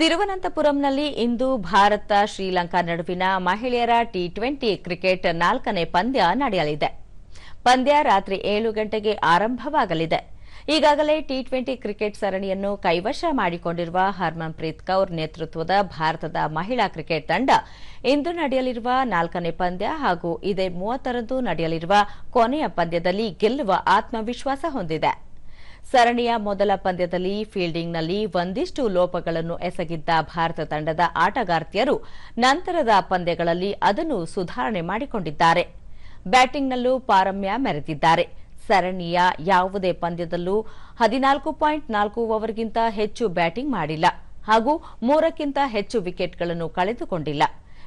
ತಿರುವನಂತಪುರಂನಲ್ಲಿ ಇಂದು ಭಾರತ ಶ್ರೀಲಂಕಾ ನಡುವಿನ ಮಹಿಳೆಯರ T twenty cricket ನಾಲ್ಕನೇ ಪಂದ್ಯ ನಡೆಯಲಿದೆ. ಪಂದ್ಯ ರಾತ್ರಿ ಏಳು ಗಂಟೆಗೆ ಆರಂಭವಾಗಲಿದೆ. ಈಗಾಗಲೇ ಟಿ ಟ್ವೆಂಟಿ ಕ್ರಿಕೆಟ್ ಸರಣಿಯನ್ನು ಕೈವಶ ಮಾಡಿಕೊಂಡಿರುವ ಹರ್ಮನ್ಪ್ರೀತ್ ಕೌರ್ ನೇತೃತ್ವದ ಭಾರತದ ಮಹಿಳಾ ಕ್ರಿಕೆಟ್ ತಂಡ ಇಂದು ನಡೆಯಲಿರುವ ನಾಲ್ಕನೇ ಪಂದ್ಯ ಹಾಗೂ ಇದೇ ಮೂವತ್ತರಂದು ನಡೆಯಲಿರುವ ಕೊನೆಯ ಪಂದ್ಯದಲ್ಲಿ ಗೆಲ್ಲುವ ಆತ್ಮವಿಶ್ವಾಸ ಹೊಂದಿದೆ. ಸರಣಿಯ ಮೊದಲ ಪಂದ್ಯದಲ್ಲಿ ಫೀಲ್ಡಿಂಗ್ನಲ್ಲಿ ಒಂದಿಷ್ಟು ಲೋಪಗಳನ್ನು ಎಸಗಿದ್ದ ಭಾರತ ತಂಡದ ಆಟಗಾರ್ತಿಯರು ನಂತರದ ಪಂದ್ಯಗಳಲ್ಲಿ ಅದನ್ನು ಸುಧಾರಣೆ ಮಾಡಿಕೊಂಡಿದ್ದಾರೆ. ಬ್ಯಾಟಿಂಗ್ನಲ್ಲೂ ಪಾರಮ್ಯ ಮೆರೆದಿದ್ದಾರೆ. ಸರಣಿಯ ಯಾವುದೇ ಪಂದ್ಯದಲ್ಲೂ ಹದಿನಾಲ್ಕು ಪಾಯಿಂಟ್ ನಾಲ್ಕು ಓವರ್ಗಿಂತ ಹೆಚ್ಚು ಬ್ಯಾಟಿಂಗ್ ಮಾಡಿಲ್ಲ ಹಾಗೂ ಮೂರಕ್ಕಿಂತ ಹೆಚ್ಚು ವಿಕೆಟ್ಗಳನ್ನು ಕಳೆದುಕೊಂಡಿಲ್ಲ.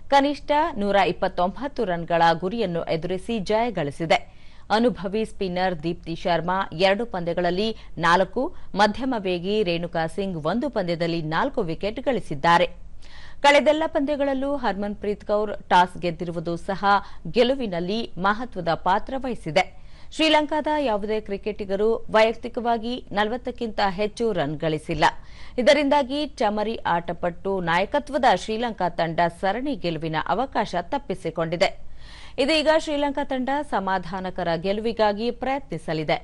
ಕನಿಷ್ಠ ನೂರ ಇಪ್ಪತ್ತೊಂಬತ್ತು ರನ್ಗಳ ಗುರಿಯನ್ನು ಎದುರಿಸಿ ಜಯ ಗಳಿಸಿದೆ. ಅನುಭವಿ ಸ್ಪಿನ್ನರ್ ದೀಪ್ತಿ ಶರ್ಮಾ ಎರಡು ಪಂದ್ಯಗಳಲ್ಲಿ ನಾಲ್ಕು, ಮಧ್ಯಮ ವೇಗಿ ರೇಣುಕಾ ಸಿಂಗ್ ಒಂದು ಪಂದ್ಯದಲ್ಲಿ ನಾಲ್ಕು ವಿಕೆಟ್ ಗಳಿಸಿದ್ದಾರೆ. ಕಳೆದೆಲ್ಲ ಪಂದ್ಯಗಳಲ್ಲೂ ಹರ್ಮನ್ಪ್ರೀತ್ ಕೌರ್ ಟಾಸ್ ಗೆದ್ದಿರುವುದು ಸಹ ಗೆಲುವಿನಲ್ಲಿ ಮಹತ್ವದ ಪಾತ್ರ ವಹಿಸಿದೆ. ಶ್ರೀಲಂಕಾದ ಯಾವುದೇ ಕ್ರಿಕೆಟಿಗರು ವೈಯಕ್ತಿಕವಾಗಿ ನಲವತ್ತಕ್ಕಿಂತ ಹೆಚ್ಚು ರನ್ ಗಳಿಸಿಲ್ಲ. ಇದರಿಂದಾಗಿ ಚಮರಿ ಆಟಪಟ್ಟು ನಾಯಕತ್ವದ ಶ್ರೀಲಂಕಾ ತಂಡ ಸರಣಿ ಗೆಲುವಿನ ಅವಕಾಶ ತಪ್ಪಿಸಿಕೊಂಡಿದೆ. ಇದೀಗ ಶ್ರೀಲಂಕಾ ತಂಡ ಸಮಾಧಾನಕರ ಗೆಲುವಿಗಾಗಿ ಪ್ರಯತ್ನಿಸಲಿದೆ.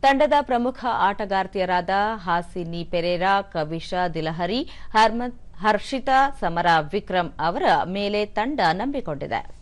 ತಂಡದ ಪ್ರಮುಖ ಆಟಗಾರ್ತಿಯರಾದ ಹಾಸಿನಿ ಪೆರೇರಾ, ಕವಿಶಾ ದಿಲಹರಿ ಹರ್ಷಿತಾ, ಸಮರ ವಿಕ್ರಮ್ ಅವರ ಮೇಲೆ ತಂಡ ನಂಬಿಕೊಂಡಿದೆ.